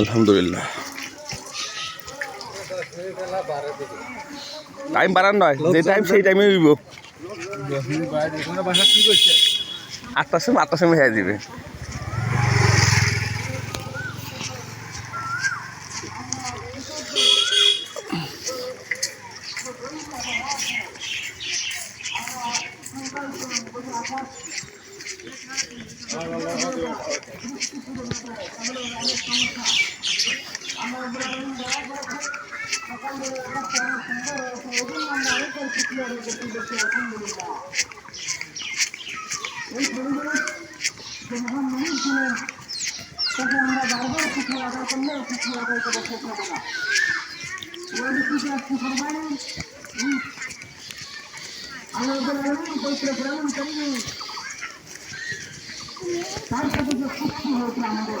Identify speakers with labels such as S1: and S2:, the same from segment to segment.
S1: আলহামদুলিল্লাহ। টাইম বাড়ান নয় যে টাইম সেই টাইমে উইব আটটার সময় আটটার সময় হয়ে যাবে।
S2: এই ছেলেগুলো যখন মনে ছিলেন তখন আমরা বারবার কিছু অর্ডার করলে কিছু অর্ডার করে শেষ হবে না ওই কিছু একটু করবেন আল্লাহ বলেন পবিত্র ভ্রমণ তার সাথে যে শক্তি হয়েছে আমাদের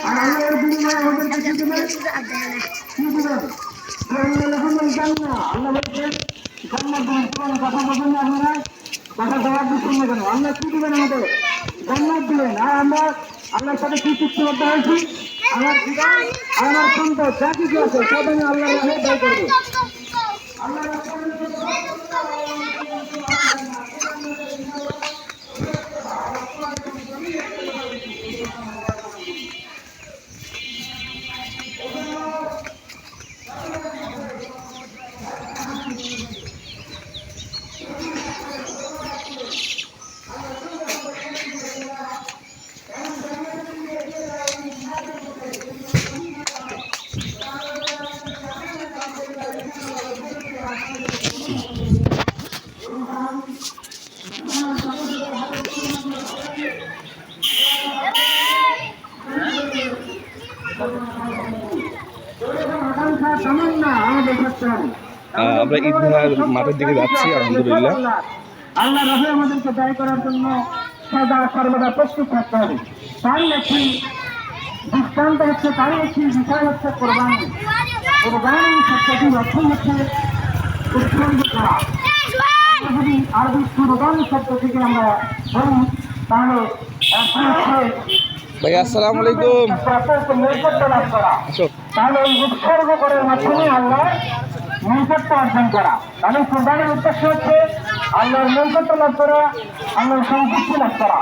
S2: আর আল্লাহর বিনিময়ে আমাদেরকে কি দেবে কি দেবে আল্লাহ বলছেন জান্নাত দেবেন কোন কথা বলবেন আপনারা কথা জবাব দিচ্ছেন না কেন? আল্লাহ কি দিবেন আমাদের? জান্নাত দিবেন। আর আমরা আল্লাহর সাথে কি চুক্তিবদ্ধ হয়েছি? আমার জীবন আমার সম্পদ যা কিছু আছে সব আমি আল্লাহর রাহে ব্যয় করব। আল্লাহ
S1: আমরা ঈদগাহ মাঠের দিকে যাচ্ছি, আলহামদুলিল্লাহ।
S2: আল্লাহ রহে আমাদেরকে করার জন্য সদা সর্বদা প্রস্তুত থাকতে হবে। তারই একটি দৃষ্টান্ত হচ্ছে তারই একটি বিষয় হচ্ছে কোরবানি। কোরবানি অর্থ হচ্ছে উৎসর্গ করা। যদি আরবি কোরবানি শব্দ থেকে আমরা ধরি তাহলে
S1: ভাই আসসালামু আলাইকুম।
S2: তাহলে এই উৎসর্গ করার মাধ্যমে আল্লাহ নৈকট্য অর্জন করা। তাহলে কোরবানির উদ্দেশ্য হচ্ছে আল্লাহর নৈকট্য লাভ করা আল্লাহর সন্তুষ্টি লাভ করা।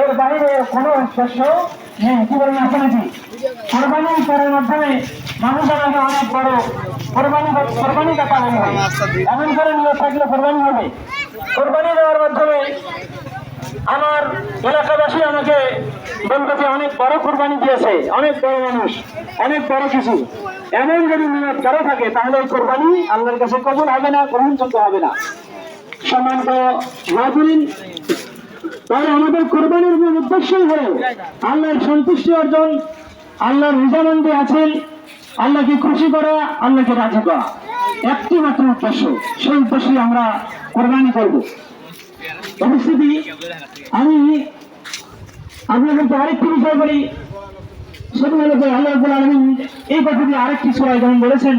S2: এর বাইরে কোনো উদ্দেশ্য নেই কি বলেন আছে নাকি কোরবানি করার মাধ্যমে মানুষ আমাকে অনেক বড় কোরবানি কোরবানি দাতা মনে হয় এমন করে নিয়ে থাকলে কোরবানি হবে। কোরবানি দেওয়ার মাধ্যমে আমার এলাকাবাসী আমাকে বলতেছে অনেক বড় কোরবানি দিয়েছে, অনেক বড় মানুষ, অনেক বড় কিছু। এমন যদি নিয়ত কারও থাকে, তাহলে এই কোরবানি আল্লাহর কাছে কবুল হবে না, গ্রহণযোগ্য হবে না। সম্মানিত হাজরিন তাহলে আমাদের কোরবানির মূল উদ্দেশ্যই হল আল্লাহর সন্তুষ্টি অর্জন আল্লাহর রিজামন্দে আছেন আল্লাহকে খুশি করা আল্লাহকে রাজি করা একটি মাত্র উদ্দেশ্য সেই উদ্দেশ্যে আমরা কোরবানি করব উপস্থিতি আমি আপনাদেরকে আরেকটি বিষয় বলি সেটা হলো যে আল্লাহ রাব্বুল আলামিন এই কথাটি আরেকটি সূরায় যেমন বলেছেন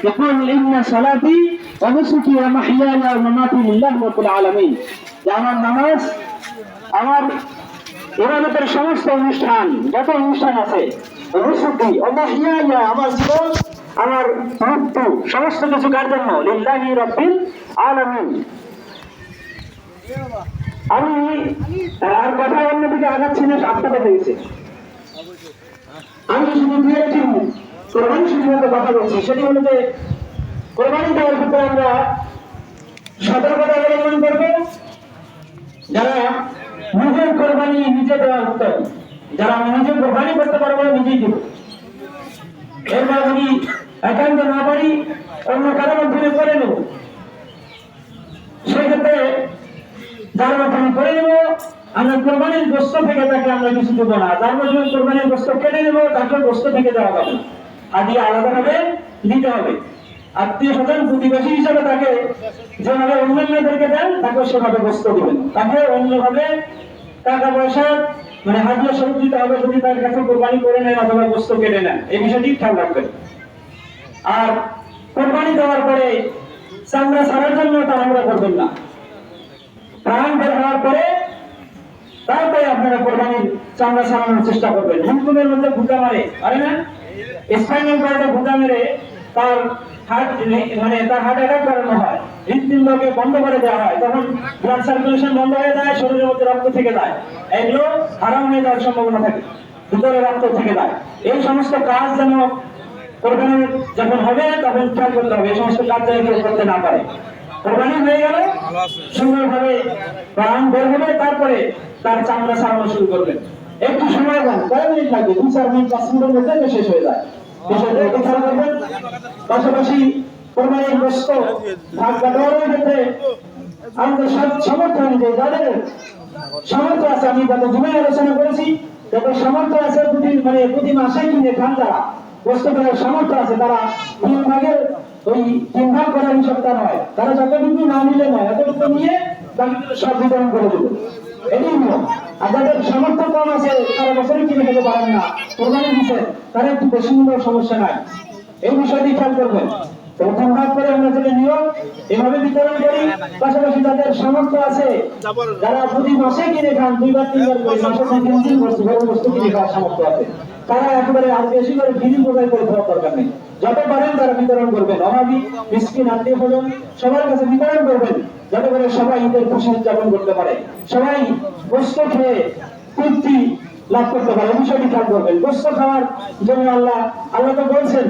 S2: يقول إن صلاتي ونسكي ومحياي ومماتي لله رب العالمين যে আমার নামাজ আমার ইবাদতের সমস্ত অনুষ্ঠান, যত অনুষ্ঠান আছে রুসুকি অমাহিয়া আমার জীবন, আমার মৃত্যু, সমস্ত কিছু কার জন্য? লিল্লাহি রব্বিল আলামিন। আমি আর কথা অন্যদিকে আগাচ্ছি না, সাতটা বেজে গেছে। আমি শুধু দু একটি কোরবানি সম্বন্ধে কথা বলছি। সেটি হলো যে, কোরবানি দেওয়ার ক্ষেত্রে আমরা সতর্কতা অবলম্বন করব। যারা নিজের কোরবানি নিজে দেওয়া উত্তম যারা আমি নিজে কোরবানি করতে পারব নিজেই দেবো। এরপর যদি একান্ত না পারি, অন্য কারও মাধ্যমে করে নেব। সেক্ষেত্রে যার মাধ্যমে করে নেব, আমরা কোরবানির গোস্ত থেকে তাকে আমরা কিছু দেবো না। তার মধ্যে কোরবানির গোস্ত কেটে নেব তাকে গোস্ত থেকে দেওয়া না। আদি আলাদাভাবে দিতে হবে। আত্মীয় স্বজন প্রতিবেশী হিসাবে তাকে যেভাবে অন্যান্যদেরকে দেন তাকে সেভাবে গোস্ত দিবেন। তাকে অন্যভাবে টাকা পয়সা মানে হাজিয়া স্বরূপ দিতে হবে যদি তার কাছে কোরবানি করে নেন অথবা গোস্ত কেটে নেন। এই বিষয়টি খেয়াল রাখবেন। আর কোরবানি দেওয়ার পরে চামড়া ছাড়ার জন্য তাড়াহুড়া করবেন না। প্রাণ বের হওয়ার পরে তারপরে আপনারা কোরবানির চামড়া ছাড়ানোর চেষ্টা করবেন। হুমকুমের মধ্যে ভুকা মারে, পারে না? স্পাইনাল কর্ডে ভুকা মেরে তার হার্ট মানে তার হার্ট অ্যাটাক করানো হয় হৃদপিণ্ডকে বন্ধ করে দেওয়া হয়, তখন ব্লাড সার্কুলেশন বন্ধ হয়ে যায়, শরীরের মধ্যে রক্ত থেকে যায়। এগুলো হারাম হয়ে যাওয়ার সম্ভাবনা থাকে, ভিতরে রক্ত থেকে যায়। এই সমস্ত কাজ যেন কোরবানি যখন হবে, তখন খেয়াল করতে হবে, এই সমস্ত কাজ যেন কেউ করতে না পারে। কোরবানি হয়ে গেল, সুন্দরভাবে প্রাণ বের হবে, তারপরে তার চামড়া ছাড়ানো শুরু করবেন একটু সময় দেন কয়েক মিনিট লাগবে, দু চার মিনিট পাঁচ মিনিটের মধ্যে শেষ হয়ে যায় বিষয়টা একটু খেয়াল করবেন পাশাপাশি কোরবানির ক্ষেত্রে আমাদের সব- সামর্থ্য অনুযায়ী যাদের সামর্থ্য আছে, আমি গত জুমায় আলোচনা করেছি, যাদের সামর্থ্য আছে, প্রতি মানে প্রতি মাসে কিনে খান তারা গোস্ত করার সামর্থ্য আছে, তারা তিন ভাগের ওই তিন ভাগ করার হিসাবটা নয়। তারা যতটুকু না নিলে নয়, এতটুকু নিয়ে বাকিগুলো সব বিতরণ করে দেবে। এটাই নিয়ম। আর যাদের সামর্থ্য কম আছে, তারা বছরে কিনে খেতে পারেন না। কোরবানি দিচ্ছে তারা একটু বেশি সমস্যা নাই। এই বিষয়টি খেয়াল করবেন। প্রথম ভাগ করে আমরা যেটা নিয়ম, এভাবে বিতরণ করি, পাশাপাশি যাদের সামর্থ্য আছে, যারা প্রতি মাসে কিনে খান তিনবার করে মাসে তিন বস্তু বস্তু কিনে খাওয়ার সামর্থ্য আছে। তারা একেবারে আর বেশি করে ফিরি বোঝাই করে দেওয়ার দরকার নেই। যত পারেন তারা বিতরণ করবেন। অভাবী, মিসকিন, আত্মীয় স্বজন, সবার কাছে বিতরণ করবেন। যাতে করে সবাই ঈদের খুশি উদযাপন করতে পারে। সবাই গোস্ত খেয়ে তৃপ্তি লাভ করতে পারে। বিষয়টি খেয়াল করবেন। গোস্ত খাওয়ার জন্য আল্লাহ আল্লাহ তো বলছেন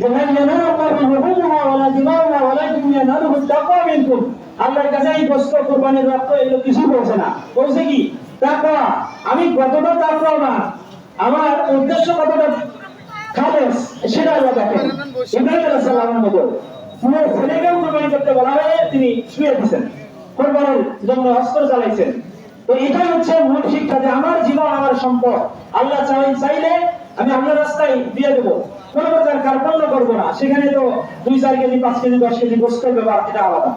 S2: যেখানে জানার আল্লাহ রুহুমুহা ওয়ালা দিমাউহা ওয়ালাকিন ইয়ানালুহু তাকওয়া মিনকুম আল্লাহর কাছে এই গোস্ত কুরবানির রক্ত এগুলো কিছু বলছে না। বলছে কি? তাকওয়া। আমি কতটা তাকওয়া না আমার উদ্দেশ্য কতটা খালেস, সেটা আল্লাহ দেখেন। ইব্রাহিম আলাইহিস সালামের মতো। পুরো ছেলেকেও কুরবানি করতে বলা হয়ে তিনি শুয়ে দিয়েছেন কোরবানির জন্য অস্ত্র চালাইছেন তো এটাই হচ্ছে মূল শিক্ষা যে আমার জীবন, আমার সম্পদ। আল্লাহ চাই চাইলে আমি আল্লাহর রাস্তায় দিয়ে দেবো। কোনো প্রকার কার্পণ্য করব না। সেখানে তো দুই চার কেজি, পাঁচ কেজি, দশ কেজি গোস্তের ব্যাপার এটা আলাদা।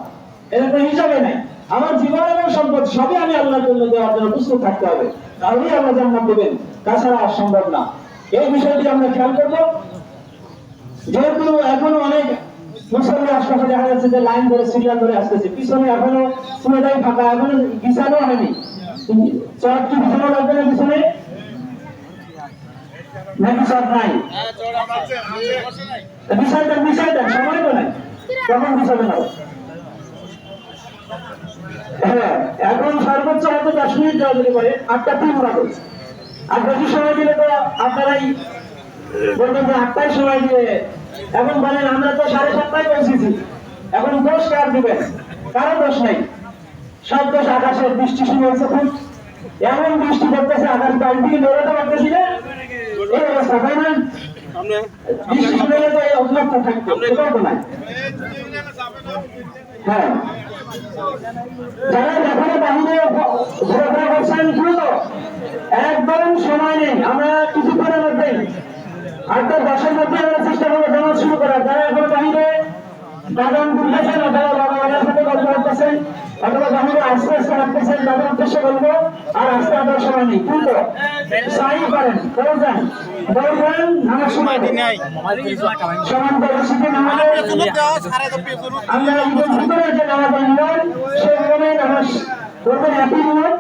S2: এটা তো হিসাবে নাই। আমার জীবন এবং সম্পদ সবই আমি আল্লাহর জন্য দেওয়ার জন্য প্রস্তুত থাকতে হবে। তাহলেই আল্লাহ জান্নাত দেবেন। তাছাড়া সম্ভব না। এই বিষয়টি আমরা খেয়াল করব। যেহেতু এখনও অনেক মুসলিমের আশপাশে দেখা যাচ্ছে যে লাইন ধরে সিরিয়াল ধরে আসতেছে। পিছনে এখনও পুরোটাই ফাঁকা, এখনও বিছানো হয়নি। কি বিছানো লাগবে না পিছনে? নাকি চট নাই। বিষয়টা বিষয়টা সময় তো নাই তখন বিছাবে না হ্যাঁ এখন সর্বোচ্চ হয়তো দশ মিনিট দেওয়া যেতে পারে, আটটা তিন রাখো আর বেশি সময় দিলে তো আপনারাই বলবেন যে আটটায় সময় দিয়ে, এখন বলেন আমরা তো সাড়ে সাতটায় পৌঁছেছি। এখন দোষ কার দিবেন? কারও দোষ নেই। সব দোষ আকাশে বৃষ্টি শুরু হয়েছে খুব। এমন বৃষ্টি পড়তেছে, আকাশ বাড়ি থেকে বেরোতে পারতেছি না। যারা এখনও বাহিরে ঘোরাফেরা করছেন দ্রুত একদম সময় নেই আমরা কিছুক্ষণের মধ্যেই আটটা দশের মধ্যে আমরা চেষ্টা করব জানার শুরু করার যারা এখনও বাহিরে বাগান ঘুরতেছেন অথবা বাগানের সাথে গল্প করতেছেন অথবা বাহিরে আস্তে আস্তে হাঁটতেছেন তাদের উদ্দেশ্যে বলব আর আস্তে আসার সময় নেই। সাই করেন সময় নেই। সমান পরিস্থিতি নামাজের আমরা ঈদের ভিতরে যে নামাজ নিলাম সেই নিয়মে নামাজ করবেন একই নিয়ম?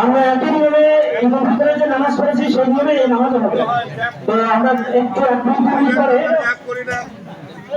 S2: আমরা একই নিয়মে ঈদের ভিতরে যে নামাজ পড়েছি সেই নিয়মে এই নামাজ হবে। তো আমরা একটু এক মিনিট পরে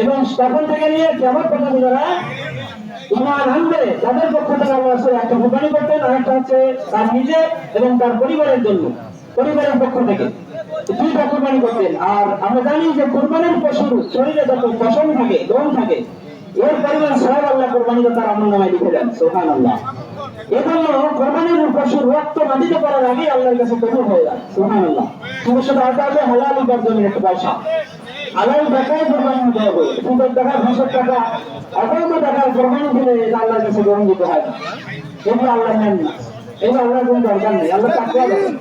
S2: এবং তখন থেকে নিয়ে কেমন পর্যন্ত যারা ইমান আনবে তাদের পক্ষ থেকে আল্লাহ একটা কোরবানি করতেন আর একটা হচ্ছে তার নিজে এবং তার পরিবারের জন্য। পরিবারের পক্ষ থেকে। দুইটা কোরবানি করতেন। আর আমরা জানি যে কোরবানির পশুর শরীরে যত পশম থাকে দম থাকে, এর পরিমাণ আল্লাহ কোরবানিতে তার আমল লিখে দেন সোহান আল্লাহ এজন্য কোরবানির পশুর রক্ত মাটিতে পড়ার আগে আল্লাহর কাছে কবুল হয়ে যায় সুবহান আল্লাহ হালাল উপার্জনের একটা পয়সা। হালাল টাকায় কোরবানি দেওয়া হবে। সুন্দর টাকা দুশো টাকা অবৈধ টাকার কোরবানি দিলে এটা আল্লাহর কাছে গ্রহণ দিতে হয় না। আল্লাহ নেন না এগুলো আল্লাহর কোনো দরকার নেই। আল্লাহ তাকুয়া দেখেন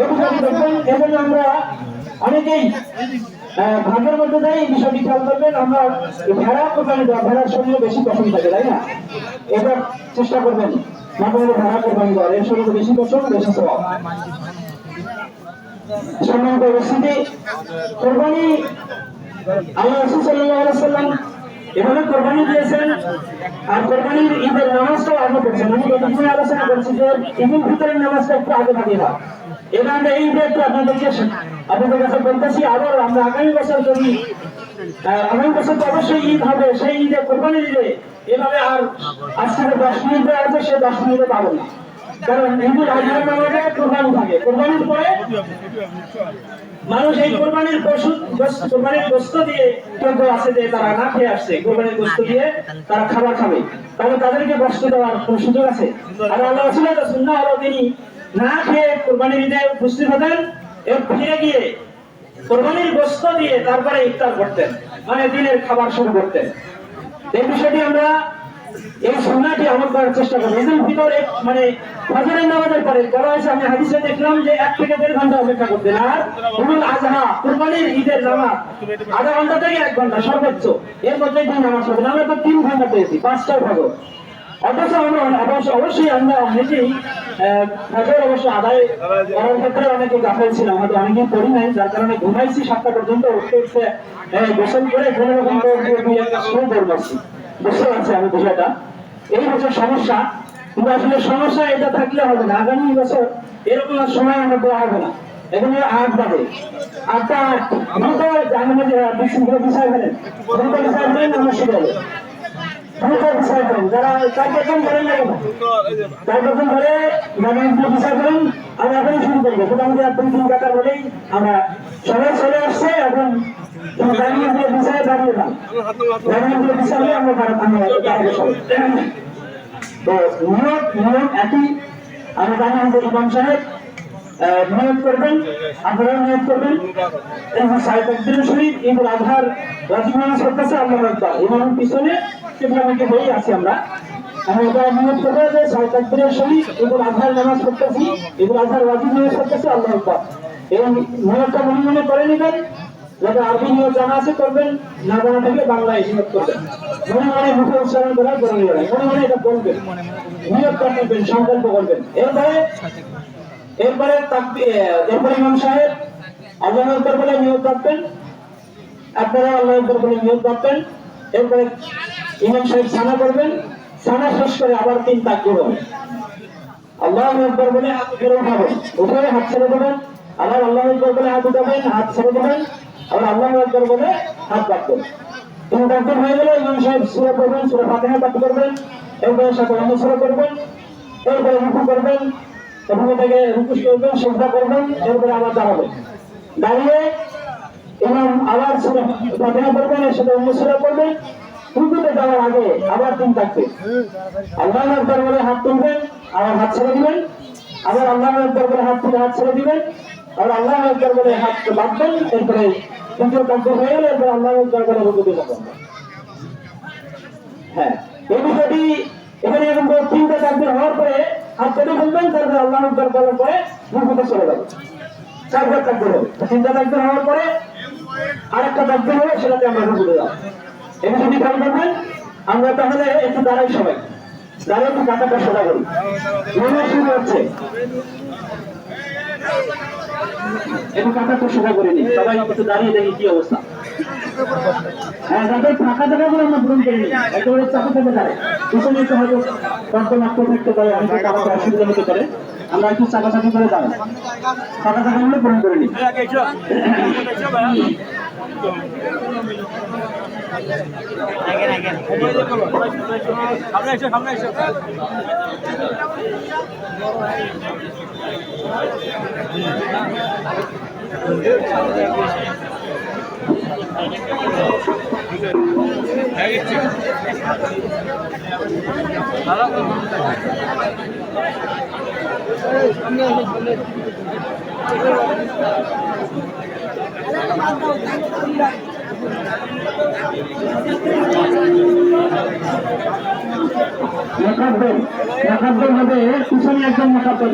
S2: এগুলো দেখবেন এজন্য আমরা অনেকেই ভাগের মধ্যে যাই, এই বিষয়টি খেয়াল করবেন, আমরা ভেড়া কোরবানি দেওয়া ভেড়ার শরীরে বেশি পছন্দ থাকে, তাই না? এটা চেষ্টা করবেন। মাঝে মাঝে ভেড়া কোরবানি দেওয়ার এর শরীরে বেশি পছন্দ, বেশি স্বভাব। সম্মানিত উপস্থিতি, কোরবানি আল্লাহ রসুল আলাইহি সাল্লাম এভাবে কোরবানি দিয়েছেন, আর কোরবানির ঈদের নামাজটাও আগে পড়ছেন। আমি যতক্ষণ আলোচনা করছি যে ঈদের ভিতরের নামাজটা একটু আগে ভাগে না এটা আমরা এই একটু আপনাদেরকে আপনাদের কাছে বলতেছি, আবার আমরা আগামী বছর যদি আগামী বছর তো অবশ্যই ঈদ হবে, সেই ঈদে কোরবানি দিলে এভাবে আর আজ থেকে দশ মিনিট আছে, সে দশ মিনিটে পাবো না। মানুষ এই কোরবানির পশু কোরবানির গোস্ত দিয়ে কেউ আছে যে তারা না খেয়ে আসছে, কোরবানির গোস্ত দিয়ে তারা খাবার খাবে। তাহলে তাদেরকে কষ্ট দেওয়ার কোনো সুযোগ আছে? আর আল্লাহ রসুলের সুন্না হলো, তিনি না খেয়ে কোরবানির ঈদে উপস্থিত হতেন এবং ফিরে গিয়ে কোরবানির গোস্ত দিয়ে তারপরে ইফতার করতেন মানে দিনের খাবার শুরু করতেন। এই বিষয়টি আমরা এই সুন্নাটি আমল করার চেষ্টা করব। ঈদুল ফিতর মানে ফজরের নামাজের পরে বলা হয়েছে, আমি হাদিসে দেখলাম যে এক থেকে দেড় ঘণ্টা অপেক্ষা করতেন। আর ঈদুল আজহা, কুরবানির ঈদের নামাজ, আধা ঘণ্টা থেকে এক ঘণ্টা সর্বোচ্চ। এর মধ্যে দুই নামাজ পড়বেন আমরা তো তিন ঘণ্টা পেয়েছি পাঁচটার ফজর অথচ আমরা অবশ্যই আমরা অনেকেই ফজর অবশ্য আদায় করার ক্ষেত্রে অনেকে গাফেল ছিলাম। হয়তো অনেকেই পড়ি নাই, যার কারণে ঘুমাইছি সাতটা পর্যন্ত, উঠতে উঠতে গোসল করে কোনো রকম করে একটা শুরু করছি বুঝতে পারছি আমি বিষয়টা? এই হচ্ছে সমস্যা। কিন্তু আসলে সমস্যা এটা থাকলে হবে না। আগামী বছর এরকম সময় আমরা দেওয়া হবে না। এখানে আট বাজে। আটটা আট। দ্রুত জানি যে বিশৃঙ্খলা বিষয় ফেলেন দ্রুত বিষয় ফেলেন আমরা শুরু দ্রুত বিষয় ফেলেন যারা ধরে এখনই শুরু করব। হলেই আমরা সবাই চলে আসছে, এখন গাড়িগুলো বিষয়ে দাঁড়িয়ে না। গাড়িগুলো বিষয় আমরা সবাই তো নিয়োগ নিয়োগ একই। আমরা এবং সাহেব একদিন শরীফ ঈদুল আজহার রাজীব নামাজ আল্লাহ আমি আকবার এই নিয়োগটা মনে মনে করে নেবেন। যাতে আরবি করবেন, না জানা থাকলে নিয়োগ করবেন। মনে মনে মুখে উচ্চারণ করা করবেন। সাহেব আল্লাহ আকবর বলে নিয়োগ করবেন। আপনারা আল্লাহ বলে নিয়োগ করবেন। এরপরে ইমাম সানা করবেন। সানা শেষ আবার তিন তাকবির হবে। আল্লাহ আকবর বলে হাত উপরে উঠাবেন। উঠে হাত ছেড়ে দেবেন। আবার আল্লাহ আকবর বলে হাত উঠাবেন, হাত ছেড়ে দেবেন, আবার আল্লাহ আকবর বলে হাত রাখবেন। তিন তাকবির হয়ে গেলে ইমাম সাহেব সুরা করবেন সুরা ফাতিহা পাঠ করবেন, এরপরে সাথে অন্য করবেন এরপরে রুকু করবেন ওখানে থেকে রুকু করবেন শ্রদ্ধা করবেন, এরপরে আবার দাঁড়াবেন। দাঁড়িয়ে ইমাম আবার সুরা ফাতিহা করবেন এর সাথে অন্য করবেন রুকুতে যাওয়ার আগে আবার তিন থাকবে আল্লাহ আকবর বলে হাত তুলবেন, আবার হাত ছেড়ে দিবেন, আবার আল্লাহ আকবর বলে হাত তুলে হাত ছেড়ে দিবেন আবার আল্লাহ আকবর বলে হাত বাঁধবেন এরপরে তৃতীয় কার্য হয়ে গেলে এরপরে আল্লাহ আকবর বলে যাবেন হ্যাঁ এই বিষয়টি এখানে এরকম করে তিনটা চাকরি হওয়ার পরে হাত কেটে ফেলবেন তারপরে আল্লাহ আকবর বলার পরে রুকুতে চলে যাবে। চারটা চাকরি হবে। তিনটা চাকরি হওয়ার পরে আরেকটা চাকরি হবে, সেটাতে আমরা রুকুতে যাব এই বিষয়টি খেয়াল করবেন আমরা তাহলে একটু দাঁড়াই সবাই। দাঁড়িয়ে একটু কাটাটা সোজা করি। শুরু হচ্ছে। একটু কাটা প্রশংসা সেটা করে নিই সবাই একটু দাঁড়িয়ে দেখি কি অবস্থা। হ্যাঁ যাদের ফাঁকা জায়গাগুলো আমরা পূরণ করিনি একেবারে চাপা থেকে দাঁড়ে পিছনে হয়তো কর্তমাক্য থাকতে পারে অনেকে কামাতে অসুবিধা পারে। আমরা একটু চাপাচাপি করে ফাঁকা জায়গাগুলো পূরণ করে নিই। মোকাব্বেল মোকাব্বেল হবে পিছনে একজন মোকাব্বেল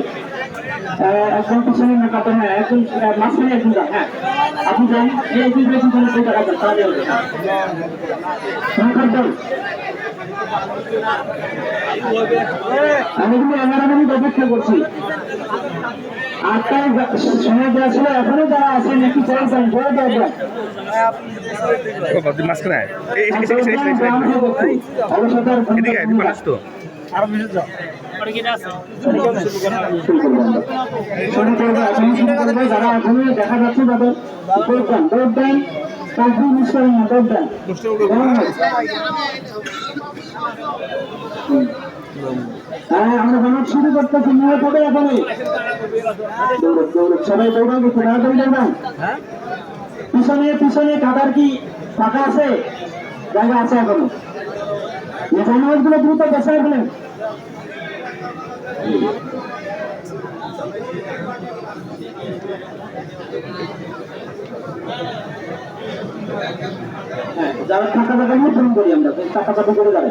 S2: আহ, একজন পিছনে মোকাব্বেল হ্যাঁ একজন মাঝখানে একজন হ্যাঁ আপনি যান দুই দুই পিছনে দুই টাকা মোকাব্বেল আমি কিন্তু এগারো মিনিট অপেক্ষা করছি। আটটায় সময় দেওয়া ছিল এখনও যারা আছেন একটু দেন জয় দেওয়া যারা এখনও দেখা যাচ্ছে তাদের দৌড় দেন। দৌড় দেন। তাকবি মিস দৌড় দেন আমরা জামাত শুরু করতেছি নিয়ে হবে দৌড় সবাই দৌড়ান একটু তাড়াতাড়ি দৌড়ান পিছনে পিছনে কাটার কি ফাঁকা আছে? জায়গা আছে এখনও। জানুয়ারি গুলো দ্রুত বেসায় ফেলেন হ্যাঁ, যারা টাকা টাকা নিয়ে ফোন করি আমরা টাকা টাকা করে যাবে।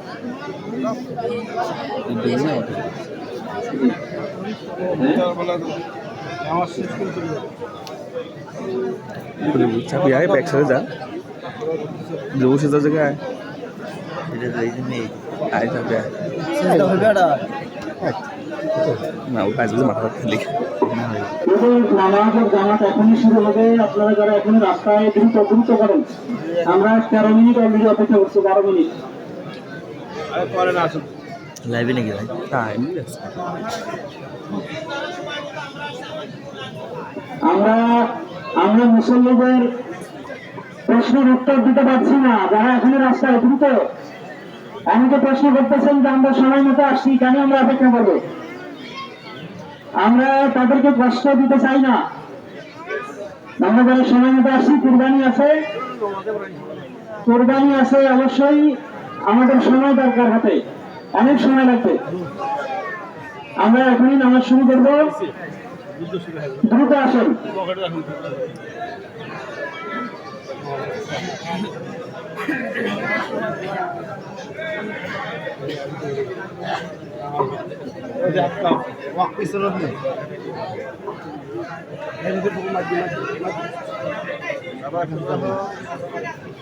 S1: চাপি আয় ব্যাক সাইডে যা। বসে যা জায়গায় আয় চাপি আয়। না, ও কাজ বুঝে মাথা খালি
S2: নামাজের জামাত এখনই শুরু হবে আপনারা যারা এখন রাস্তায় দ্রুত দ্রুত করেন আমরা তেরো মিনিট অলরেডি অপেক্ষা করছি, বারো মিনিট।
S3: লাইভে নাকি ভাই?
S1: টাইম
S2: আমরা আমরা মুসল্লিদের প্রশ্নের উত্তর দিতে পারছি না। যারা এখানে রাস্তায় দ্রুত অনেকে প্রশ্ন করতেছেন যে আমরা সময় মতো আসছি কেন আমরা অপেক্ষা করব? আমরা তাদেরকে কষ্ট দিতে চাই না। আমরা যারা সময় মতো আসছি কুরবানি আছে। কোরবানি আছে অবশ্যই। আমাদের সময় দরকার হাতে। অনেক সময় লাগবে। আমরা এখনই নামাজ শুরু করব। দ্রুত আসেন।